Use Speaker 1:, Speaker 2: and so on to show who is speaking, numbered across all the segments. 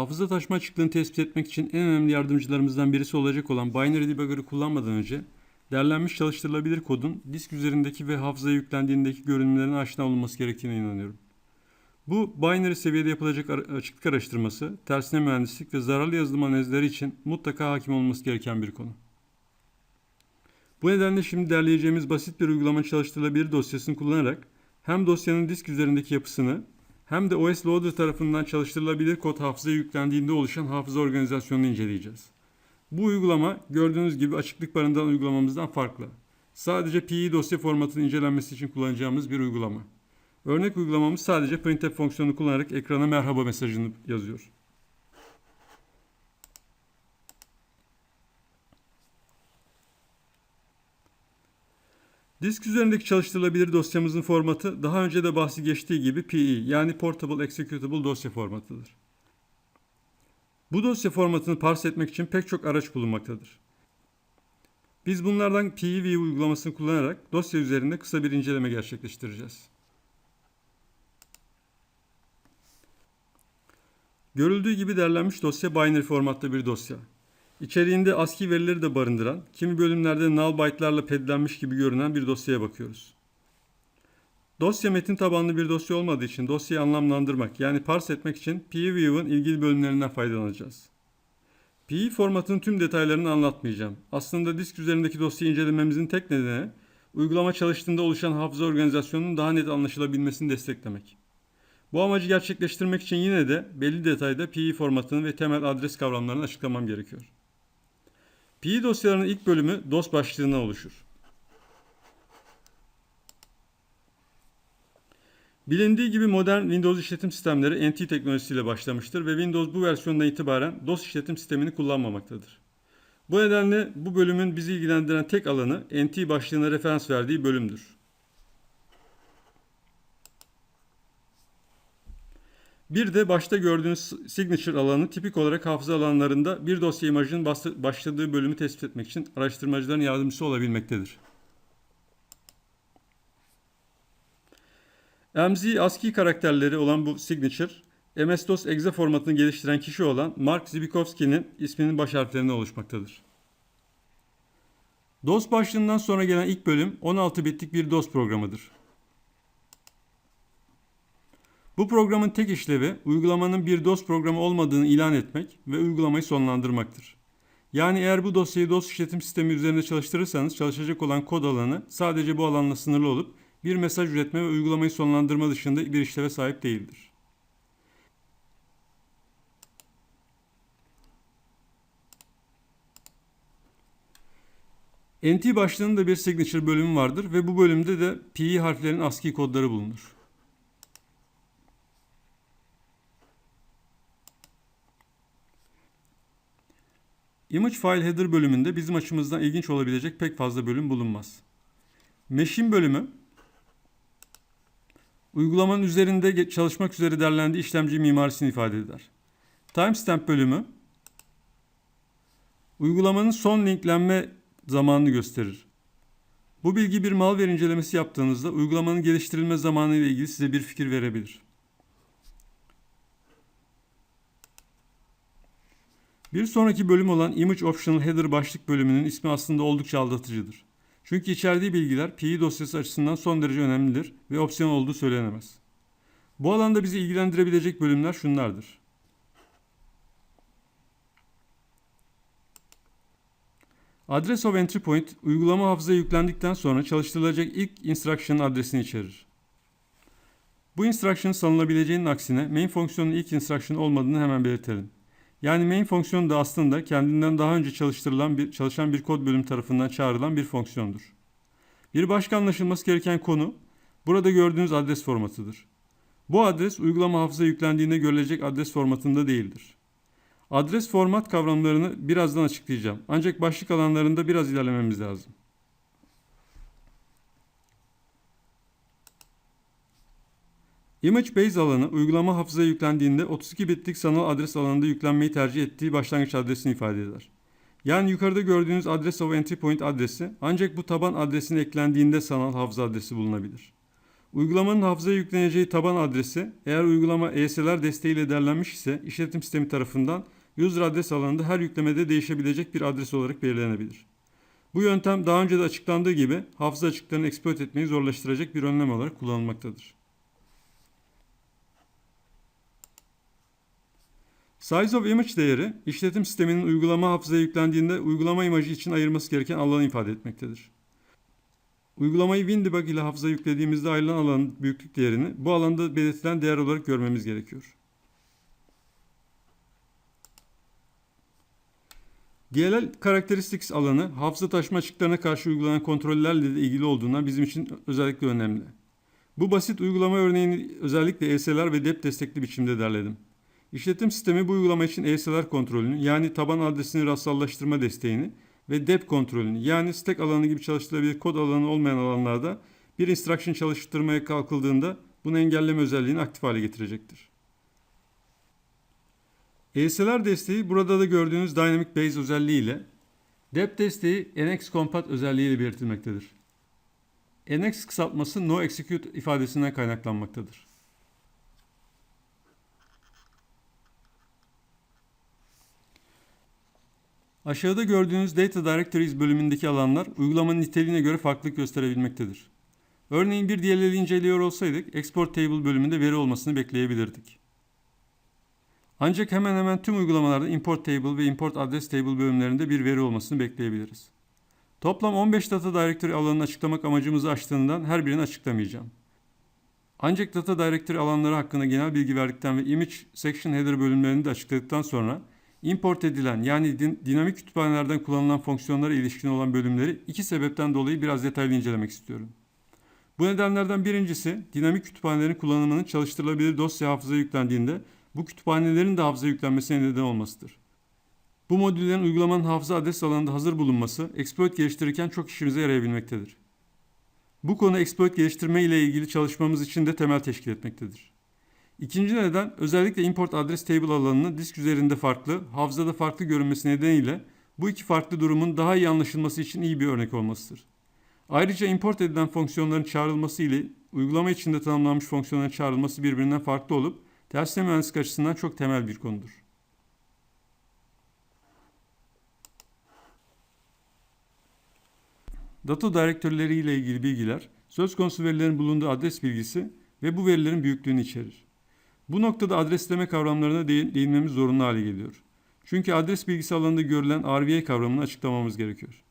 Speaker 1: Hafıza taşıma açıklığını tespit etmek için en önemli yardımcılarımızdan birisi olacak olan Binary Debugger'ı kullanmadan önce derlenmiş çalıştırılabilir kodun disk üzerindeki ve hafızaya yüklendiğindeki görünümlerine aşina olunması gerektiğine inanıyorum. Bu binary seviyede yapılacak açıklık araştırması, tersine mühendislik ve zararlı yazılım analizleri için mutlaka hakim olması gereken bir konu. Bu nedenle şimdi derleyeceğimiz basit bir uygulama çalıştırılabilir dosyasını kullanarak hem dosyanın disk üzerindeki yapısını hem de OS Loader tarafından çalıştırılabilir kod hafızaya yüklendiğinde oluşan hafıza organizasyonunu inceleyeceğiz. Bu uygulama gördüğünüz gibi açıklık barındıran uygulamamızdan farklı. Sadece PI dosya formatının incelenmesi için kullanacağımız bir uygulama. Örnek uygulamamız sadece printf fonksiyonunu kullanarak ekrana merhaba mesajını yazıyor. Disk üzerindeki çalıştırılabilir dosyamızın formatı daha önce de bahsi geçtiği gibi PE yani Portable Executable dosya formatıdır. Bu dosya formatını parse etmek için pek çok araç bulunmaktadır. Biz bunlardan PEV uygulamasını kullanarak dosya üzerinde kısa bir inceleme gerçekleştireceğiz. Görüldüğü gibi derlenmiş dosya binary formatta bir dosya. İçeriğinde ASCII verileri de barındıran, kimi bölümlerde null byte'larla pedlenmiş gibi görünen bir dosyaya bakıyoruz. Dosya metin tabanlı bir dosya olmadığı için dosyayı anlamlandırmak yani parse etmek için PView'ın ilgili bölümlerinden faydalanacağız. PE formatının tüm detaylarını anlatmayacağım. Aslında disk üzerindeki dosyayı incelememizin tek nedeni uygulama çalıştığında oluşan hafıza organizasyonunun daha net anlaşılabilmesini desteklemek. Bu amacı gerçekleştirmek için yine de belli detayda PE formatını ve temel adres kavramlarını açıklamam gerekiyor. PE dosyalarının ilk bölümü DOS başlığına oluşur. Bilindiği gibi modern Windows işletim sistemleri NT teknolojisiyle başlamıştır ve Windows bu versiyondan itibaren DOS işletim sistemini kullanmamaktadır. Bu nedenle bu bölümün bizi ilgilendiren tek alanı NT başlığına referans verdiği bölümdür. Bir de başta gördüğünüz signature alanı tipik olarak hafıza alanlarında bir dosya imajının başladığı bölümü tespit etmek için araştırmacıların yardımcısı olabilmektedir. MZ ASCII karakterleri olan bu signature, MS-DOS exe formatını geliştiren kişi olan Mark Zbikowski'nin isminin baş harflerinden oluşmaktadır. DOS başlığından sonra gelen ilk bölüm 16 bitlik bir DOS programıdır. Bu programın tek işlevi uygulamanın bir DOS programı olmadığını ilan etmek ve uygulamayı sonlandırmaktır. Yani eğer bu dosyayı DOS işletim sistemi üzerinde çalıştırırsanız çalışacak olan kod alanı sadece bu alanla sınırlı olup bir mesaj üretme ve uygulamayı sonlandırma dışında bir işleve sahip değildir. NT başlığında bir signature bölümü vardır ve bu bölümde de PE harflerin ASCII kodları bulunur. Image File Header bölümünde bizim açımızdan ilginç olabilecek pek fazla bölüm bulunmaz. Machine bölümü uygulamanın üzerinde çalışmak üzere derlendiği işlemci mimarisini ifade eder. Timestamp bölümü uygulamanın son linklenme zamanını gösterir. Bu bilgi bir malware incelemesi yaptığınızda uygulamanın geliştirilme zamanı ile ilgili size bir fikir verebilir. Bir sonraki bölüm olan Image Optional Header başlık bölümünün ismi aslında oldukça aldatıcıdır. Çünkü içerdiği bilgiler PI dosyası açısından son derece önemlidir ve opsiyon olduğu söylenemez. Bu alanda bizi ilgilendirebilecek bölümler şunlardır. Address of Entry Point, uygulama hafızaya yüklendikten sonra çalıştırılacak ilk instruction'ın adresini içerir. Bu instruction'ın sanılabileceğinin aksine main fonksiyonun ilk instruction olmadığını hemen belirtelim. Yani main fonksiyonu da aslında kendinden daha önce çalıştırılan bir çalışan bir kod bölüm tarafından çağrılan bir fonksiyondur. Bir başka anlaşılması gereken konu burada gördüğünüz adres formatıdır. Bu adres uygulama hafıza yüklendiğinde görülecek adres formatında değildir. Adres format kavramlarını birazdan açıklayacağım. Ancak başlık alanlarında biraz ilerlememiz lazım. Image Base alanı uygulama hafızaya yüklendiğinde 32 bitlik sanal adres alanında yüklenmeyi tercih ettiği başlangıç adresini ifade eder. Yani yukarıda gördüğünüz Address of Entry Point adresi ancak bu taban adresine eklendiğinde sanal hafıza adresi bulunabilir. Uygulamanın hafızaya yükleneceği taban adresi eğer uygulama ESLR desteğiyle derlenmiş ise işletim sistemi tarafından user adres alanında her yüklemede değişebilecek bir adres olarak belirlenebilir. Bu yöntem daha önce de açıklandığı gibi hafıza açıklarını exploit etmeyi zorlaştıracak bir önlem olarak kullanılmaktadır. Size of image değeri işletim sisteminin uygulama hafızaya yüklendiğinde uygulama imajı için ayırması gereken alanı ifade etmektedir. Uygulamayı WinDebug ile hafıza yüklediğimizde ayrılan alanın büyüklük değerini bu alanda belirtilen değer olarak görmemiz gerekiyor. DLL Characteristics alanı hafıza taşıma açıklarına karşı uygulanan kontrollerle de ilgili olduğundan bizim için özellikle önemli. Bu basit uygulama örneğini özellikle ESLR ve DEP destekli biçimde derledim. İşletim sistemi bu uygulama için ESLR kontrolünü yani taban adresini rassallaştırma desteğini ve dep kontrolünü yani stack alanı gibi çalıştırılabilir kod alanı olmayan alanlarda bir instruction çalıştırmaya kalkıldığında bunu engelleme özelliğini aktif hale getirecektir. ESLR desteği burada da gördüğünüz Dynamic Base özelliği ile dep desteği NX Compat özelliği ile belirtilmektedir. NX kısaltması No Execute ifadesinden kaynaklanmaktadır. Aşağıda gördüğünüz Data Directories bölümündeki alanlar uygulamanın niteliğine göre farklılık gösterebilmektedir. Örneğin bir DLL'i inceliyor olsaydık Export Table bölümünde veri olmasını bekleyebilirdik. Ancak hemen hemen tüm uygulamalarda Import Table ve Import Address Table bölümlerinde bir veri olmasını bekleyebiliriz. Toplam 15 Data Directory alanını açıklamak amacımızı aştığından her birini açıklamayacağım. Ancak Data Directory alanları hakkında genel bilgi verdikten ve Image Section Header bölümlerini de açıkladıktan sonra import edilen yani din, dinamik kütüphanelerden kullanılan fonksiyonlara ilişkin olan bölümleri iki sebepten dolayı biraz detaylı incelemek istiyorum. Bu nedenlerden birincisi dinamik kütüphanelerin kullanımının çalıştırılabilir dosya hafızaya yüklendiğinde bu kütüphanelerin de hafıza yüklenmesine neden olmasıdır. Bu modüllerin uygulamanın hafıza adres alanında hazır bulunması exploit geliştirirken çok işimize yarayabilmektedir. Bu konu exploit geliştirme ile ilgili çalışmamız için de temel teşkil etmektedir. İkinci neden özellikle import adres table alanının disk üzerinde farklı, hafızada farklı görünmesi nedeniyle bu iki farklı durumun daha iyi anlaşılması için iyi bir örnek olmasıdır. Ayrıca import edilen fonksiyonların çağrılması ile uygulama içinde tanımlanmış fonksiyonların çağrılması birbirinden farklı olup tersine mühendislik açısından çok temel bir konudur. Data direktörleri ile ilgili bilgiler, söz konusu verilerin bulunduğu adres bilgisi ve bu verilerin büyüklüğünü içerir. Bu noktada adresleme kavramlarına değinmemiz zorunlu hale geliyor. Çünkü adres bilgisi alanında görülen RVA kavramını açıklamamız gerekiyor.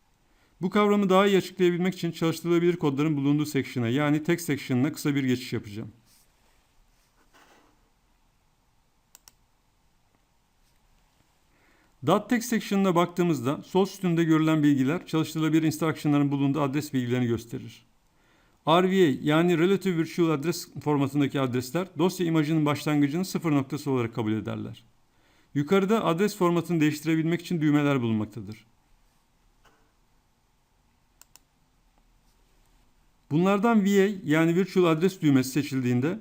Speaker 1: Bu kavramı daha iyi açıklayabilmek için çalıştırılabilir kodların bulunduğu section'a yani text section'ına kısa bir geçiş yapacağım. Text section'ına baktığımızda sol üstünde görülen bilgiler çalıştırılabilir instruction'ların bulunduğu adres bilgilerini gösterir. RVA yani Relative Virtual Address formatındaki adresler dosya imajının başlangıcını sıfır noktası olarak kabul ederler. Yukarıda adres formatını değiştirebilmek için düğmeler bulunmaktadır. Bunlardan VA yani Virtual Address düğmesi seçildiğinde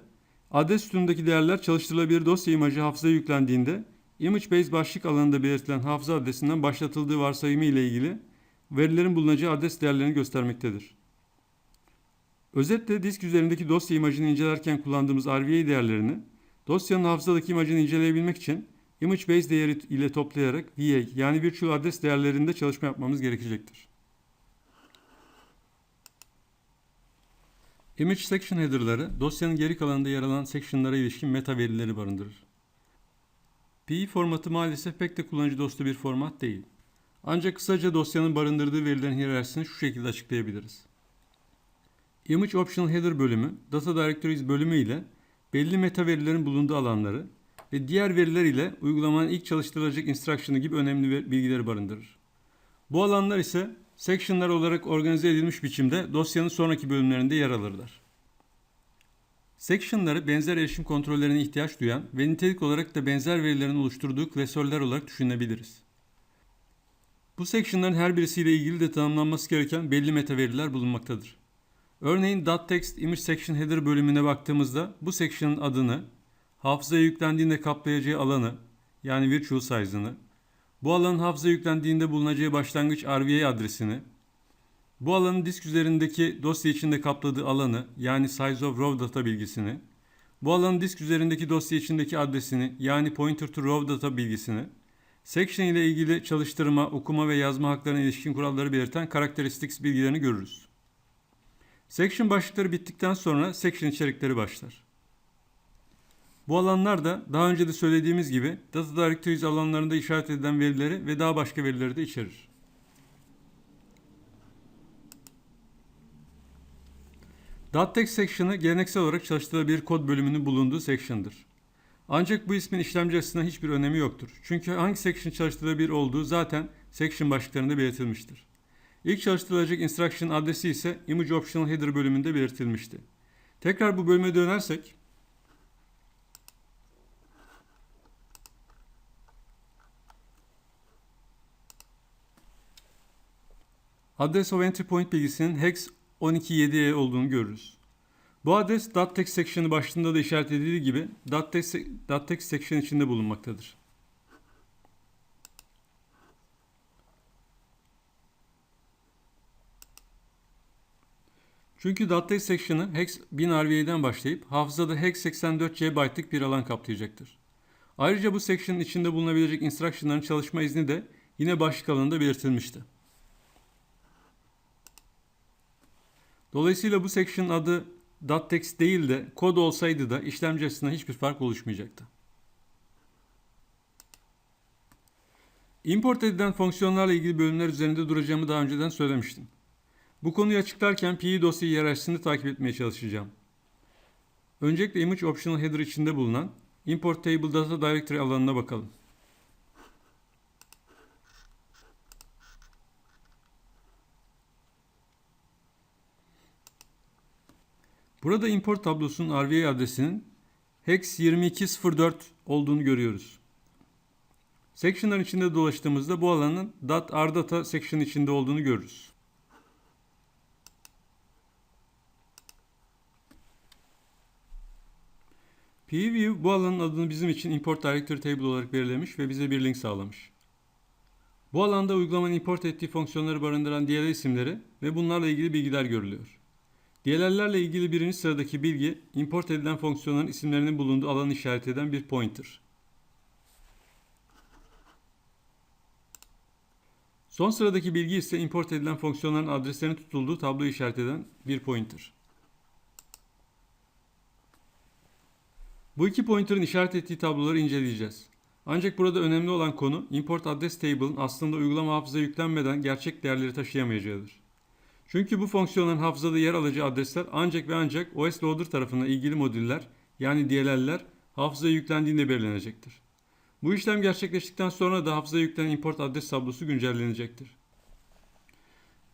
Speaker 1: adres sütunundaki değerler çalıştırılabilir dosya imajı hafızaya yüklendiğinde Image Base başlık alanında belirtilen hafıza adresinden başlatıldığı varsayımı ile ilgili verilerin bulunacağı adres değerlerini göstermektedir. Özetle disk üzerindeki dosya imajını incelerken kullandığımız RVA değerlerini dosyanın hafızadaki imajını inceleyebilmek için image base değeri ile toplayarak VA yani virtual adres değerlerinde çalışma yapmamız gerekecektir. Image section header'ları dosyanın geri kalanında yer alan section'lara ilişkin meta verileri barındırır. PI formatı maalesef pek de kullanıcı dostu bir format değil. Ancak kısaca dosyanın barındırdığı verilerin hiyerarşisini şu şekilde açıklayabiliriz. Image Optional Header bölümü, Data Directories bölümü ile belli meta verilerin bulunduğu alanları ve diğer veriler ile uygulamanın ilk çalıştırılacak instruction'ı gibi önemli bilgileri barındırır. Bu alanlar ise section'lar olarak organize edilmiş biçimde dosyanın sonraki bölümlerinde yer alırlar. Section'ları benzer erişim kontrollerine ihtiyaç duyan ve nitelik olarak da benzer verilerin oluşturduğu klasörler olarak düşünebiliriz. Bu section'ların her birisiyle ilgili de tanımlanması gereken belli meta veriler bulunmaktadır. Örneğin .text image section header bölümüne baktığımızda bu section'ın adını, hafızaya yüklendiğinde kaplayacağı alanı yani virtual size'ını, bu alanın hafıza yüklendiğinde bulunacağı başlangıç RVA adresini, Bu alanın disk üzerindeki dosya içinde kapladığı alanı yani size of raw data bilgisini, bu alanın disk üzerindeki dosya içindeki adresini yani pointer to raw data bilgisini, section ile ilgili çalıştırma, okuma ve yazma haklarına ilişkin kuralları belirten characteristics bilgilerini görürüz. Section başlıkları bittikten sonra section içerikleri başlar. Bu alanlar da daha önce de söylediğimiz gibi Data Directories alanlarında işaret edilen verileri ve daha başka verileri de içerir. .text section'ı geleneksel olarak çalıştırılabilir kod bölümünün bulunduğu section'dır. Ancak bu ismin işlemci açısından hiçbir önemi yoktur. Çünkü hangi section çalıştırılabilir olduğu zaten section başlıklarında belirtilmiştir. İlk çalıştırılacak instruction adresi ise image optional header bölümünde belirtilmişti. Tekrar bu bölüme dönersek Address of entry point bilgisinin hex 12.7e olduğunu görürüz. Bu adres .text section'ı başlığında da işaret edildiği gibi .text, .text section içinde bulunmaktadır. Çünkü .text section'ı hex 1000 RVA'den başlayıp hafızada hex 84 byte'lık bir alan kaplayacaktır. Ayrıca bu section'ın içinde bulunabilecek instruction'ların çalışma izni de yine başlık alanında belirtilmişti. Dolayısıyla bu section adı .text değil de kod olsaydı da işlemci açısından hiçbir fark oluşmayacaktı. Import edilen fonksiyonlarla ilgili bölümler üzerinde duracağımı daha önceden söylemiştim. Bu konuyu açıklarken PI dosya hiyerarşisini takip etmeye çalışacağım. Öncelikle image optional header içinde bulunan import table data directory alanına bakalım. Burada import tablosunun RVA adresinin hex 2204 olduğunu görüyoruz. Section'ların içinde dolaştığımızda bu alanın .rdata section içinde olduğunu görürüz. PView bu alanın adını bizim için import directory table olarak belirlemiş ve bize bir link sağlamış. Bu alanda uygulamanın import ettiği fonksiyonları barındıran diğer isimleri ve bunlarla ilgili bilgiler görülüyor. DLL'lerle ilgili birinci sıradaki bilgi import edilen fonksiyonların isimlerinin bulunduğu alanı işaret eden bir pointer. Son sıradaki bilgi ise import edilen fonksiyonların adreslerinin tutulduğu tabloyu işaret eden bir pointer. Bu iki pointer'ın işaret ettiği tabloları inceleyeceğiz. Ancak burada önemli olan konu import address table'ın aslında uygulama hafıza yüklenmeden gerçek değerleri taşıyamayacağıdır. Çünkü bu fonksiyonların hafızada yer alacağı adresler ancak ve ancak OS Loader tarafından ilgili modüller yani DLL'ler hafızaya yüklendiğinde belirlenecektir. Bu işlem gerçekleştikten sonra da hafızaya yüklenen import adres tablosu güncellenecektir.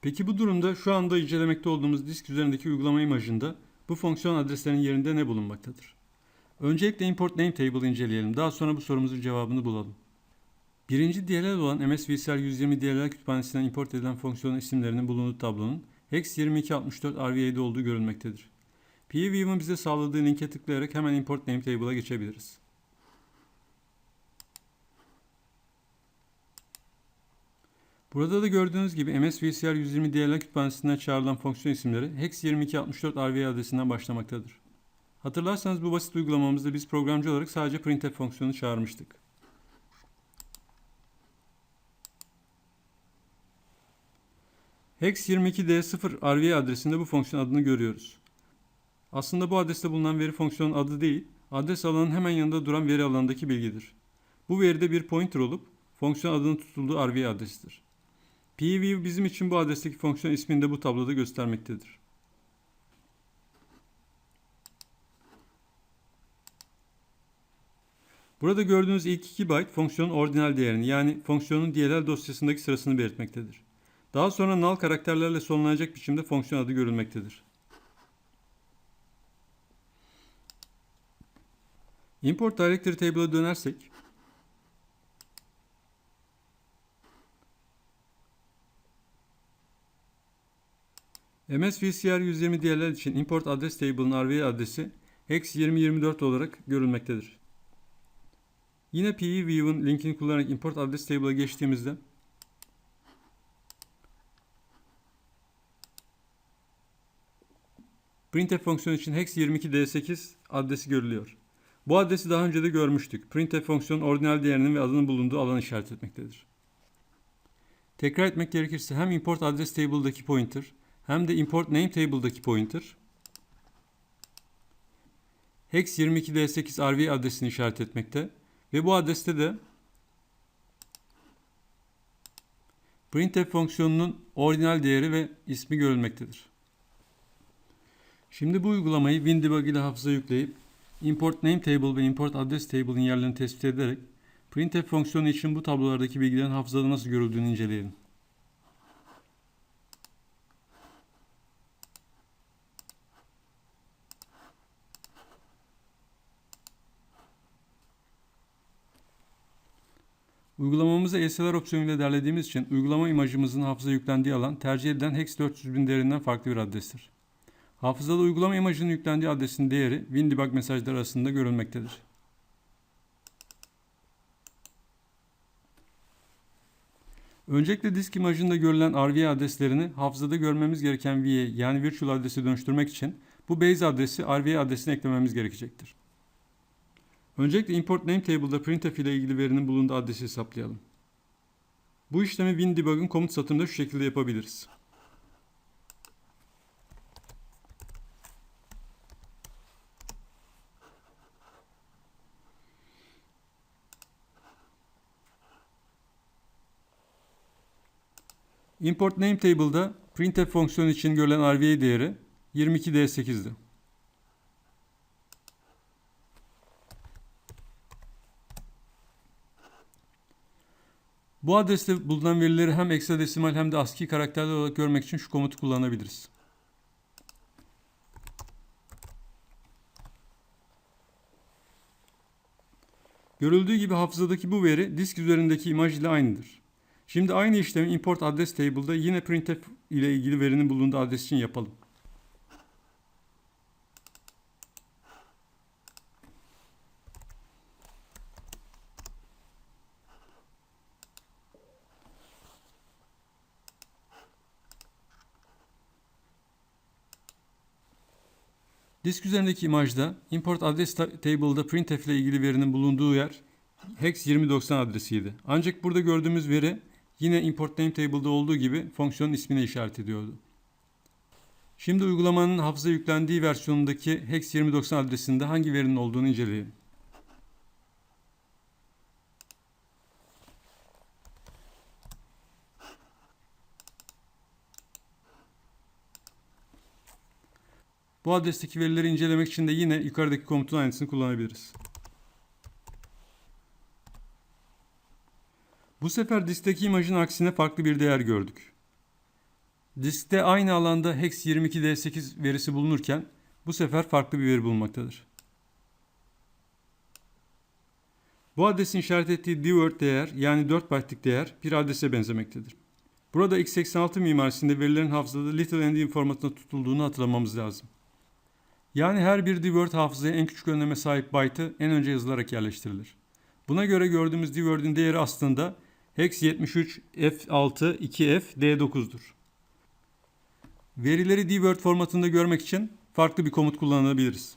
Speaker 1: Peki bu durumda şu anda incelemekte olduğumuz disk üzerindeki uygulama imajında bu fonksiyon adreslerinin yerinde ne bulunmaktadır? Öncelikle import name table inceleyelim. Daha sonra bu sorumuzun cevabını bulalım. Birinci DLL olan MSVCR 120 DLL kütüphanesinden import edilen fonksiyon isimlerinin bulunduğu tablonun hex 2264 RVA'de olduğu görülmektedir. PView'un bize sağladığı linke tıklayarak hemen import name table'a geçebiliriz. Burada da gördüğünüz gibi MSVCR 120 DLL kütüphanesinden çağrılan fonksiyon isimleri hex 2264 RVA adresinden başlamaktadır. Hatırlarsanız bu basit uygulamamızda biz programcı olarak sadece printf fonksiyonu çağırmıştık. Hex 22D0 RVA adresinde bu fonksiyon adını görüyoruz. Aslında bu adreste bulunan veri fonksiyonun adı değil, adres alanının hemen yanında duran veri alanındaki bilgidir. Bu veride bir pointer olup fonksiyon adının tutulduğu RVA adresidir. PView bizim için bu adresteki fonksiyon ismini de bu tabloda göstermektedir. Burada gördüğünüz ilk 2 byte fonksiyonun ordinal değerini yani fonksiyonun DLL dosyasındaki sırasını belirtmektedir. Daha sonra null karakterlerle sonlanacak biçimde fonksiyon adı görülmektedir. Import Directory Table'a dönersek MS VCR 120 DLL için import adres table'ın RVA adresi hex 2024 olarak görülmektedir. Yine PEview'un linkini kullanarak import adres table'a geçtiğimizde Printf fonksiyonu için hex 22d8 adresi görülüyor. Bu adresi daha önce de görmüştük. Printf fonksiyonu ordinal değerinin ve adının bulunduğu alanı işaret etmektedir. Tekrar etmek gerekirse hem import adres table'daki pointer hem de import name table'daki pointer hex 22d8 rv adresini işaret etmekte ve bu adreste de printf fonksiyonunun ordinal değeri ve ismi görülmektedir. Şimdi bu uygulamayı WinDebug ile hafıza yükleyip import name table ve import address table'ın yerlerini tespit ederek printf fonksiyonu için bu tablolardaki bilgilerin hafızada nasıl görüldüğünü inceleyelim. Uygulamamızı ESLR opsiyonuyla derlediğimiz için uygulama imajımızın hafıza yüklendiği alan tercih edilen hex 400.000 değerinden farklı bir adrestir. Hafızada uygulama imajının yüklendiği adresin değeri WinDebug mesajları arasında görülmektedir. Öncelikle disk imajında görülen RV adreslerini hafızada görmemiz gereken VA yani virtual adrese dönüştürmek için bu base adresi RV adresine eklememiz gerekecektir. Öncelikle import name table'da printf ile ilgili verinin bulunduğu adresi hesaplayalım. Bu işlemi WinDebug'ın komut satırında şu şekilde yapabiliriz. Import name table'da printf fonksiyonu için görülen RVA değeri 22d8'di. Bu adreste bulunan verileri hem hexadesimal hem de ASCII karakterler olarak görmek için şu komutu kullanabiliriz. Görüldüğü gibi hafızadaki bu veri disk üzerindeki imaj ile aynıdır. Şimdi aynı işlemi import adres table'da yine printf ile ilgili verinin bulunduğu adres için yapalım. Disk üzerindeki imajda import adres table'da printf ile ilgili verinin bulunduğu yer hex 2090 adresiydi. Ancak burada gördüğümüz veri yine import name table'da olduğu gibi fonksiyonun ismini işaret ediyordu. Şimdi uygulamanın hafıza yüklendiği versiyonundaki hex 2090 adresinde hangi verinin olduğunu inceleyelim. Bu adresteki verileri incelemek için de yine yukarıdaki komutun aynısını kullanabiliriz. Bu sefer diskteki imajın aksine farklı bir değer gördük. Diskte aynı alanda hex 22d8 verisi bulunurken bu sefer farklı bir veri bulunmaktadır. Bu adresin işaret ettiği dword değer yani 4 byte'lik değer bir adrese benzemektedir. Burada x86 mimarisinde verilerin hafızada little endian formatında tutulduğunu hatırlamamız lazım. Yani her bir dword hafızaya en küçük önleme sahip byte'ı en önce yazılarak yerleştirilir. Buna göre gördüğümüz dword'ün değeri aslında hex 73 f6 2f d9'dur. Verileri dword formatında görmek için farklı bir komut kullanabiliriz.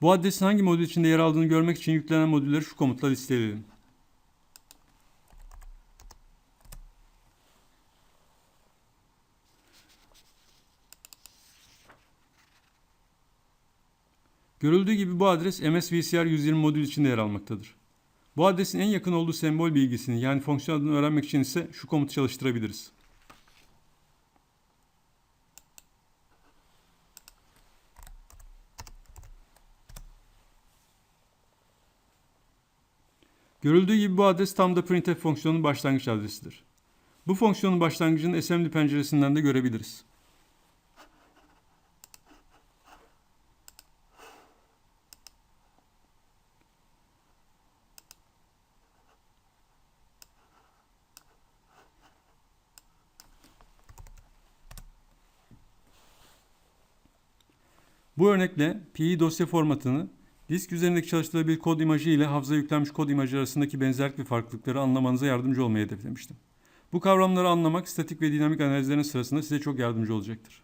Speaker 1: Bu adresin hangi modül içinde yer aldığını görmek için yüklenen modülleri şu komutla listeleyelim. Görüldüğü gibi bu adres MSVCR 120 modül içinde yer almaktadır. Bu adresin en yakın olduğu sembol bilgisini yani fonksiyon adını öğrenmek için ise şu komutu çalıştırabiliriz. Görüldüğü gibi bu adres tam da printf fonksiyonunun başlangıç adresidir. Bu fonksiyonun başlangıcını assembly penceresinden de görebiliriz. Bu örnekle PI dosya formatını Disk üzerindeki çalıştırılabilir kod imajı ile hafızaya yüklenmiş kod imajı arasındaki benzerlik ve farklılıkları anlamanıza yardımcı olmayı hedeflemiştim. Bu kavramları anlamak statik ve dinamik analizlerin sırasında size çok yardımcı olacaktır.